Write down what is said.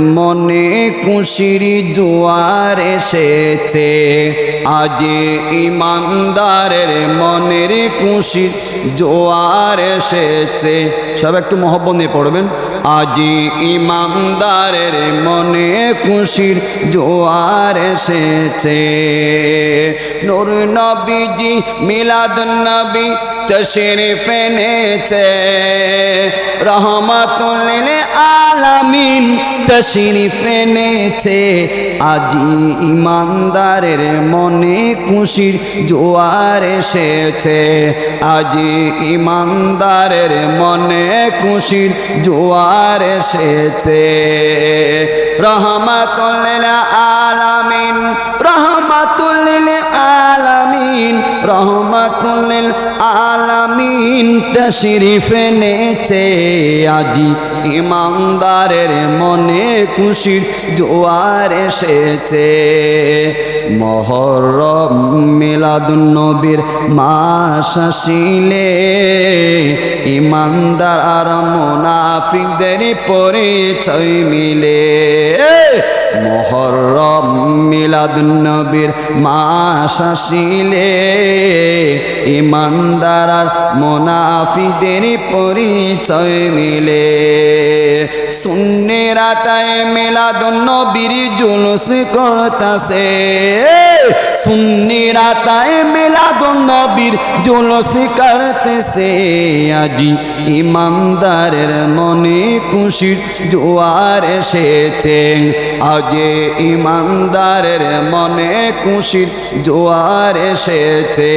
মনে খুশির জোয়ার এসেছে। আজ ইমানদারের মনের খুশির জোয়ার এসেছে। সব একটু মহব্বত নিয়ে পড়বেন। আজ ইমানদারের মনে খুশির জোয়ার এসেছে। নূর নবীজি, মিলাদ নবী তশরিফ এনেছে। রহমাতুল আলামিন তশরিফ আজি ইমানদারের মনে খুশির জোয়ার এসেছে। আজি ইমানদারের মনে খুশির জোয়ার এসেছে। রহমাতুল আলামিন রহমাতুল আলামিন রহমাতুল আলামিন তশরিফ এনেছে আজি। ইমানদারের মনে খুশির জোয়ার এসেছে। মহরম মিলাদুন নবীর মাস আসিলে ইমানদার আর মুনাফিকদের পরিচয় মিলে। মহরম মিলাদুন নবীর মাস আসিলে ইমানদার আর মোনাফিদের পরিচয় মিলে। সুন্নেরা তাই দন্য বীর জুলুস করতাছে। সুন্নিরা তাই মিলাদুন নবীর জুলুস করতেছে। আজি ইমানদারের মনে খুশির জোয়ার এসেছে। আজে ইমানদারের মনে খুশির জোয়ার এসেছে।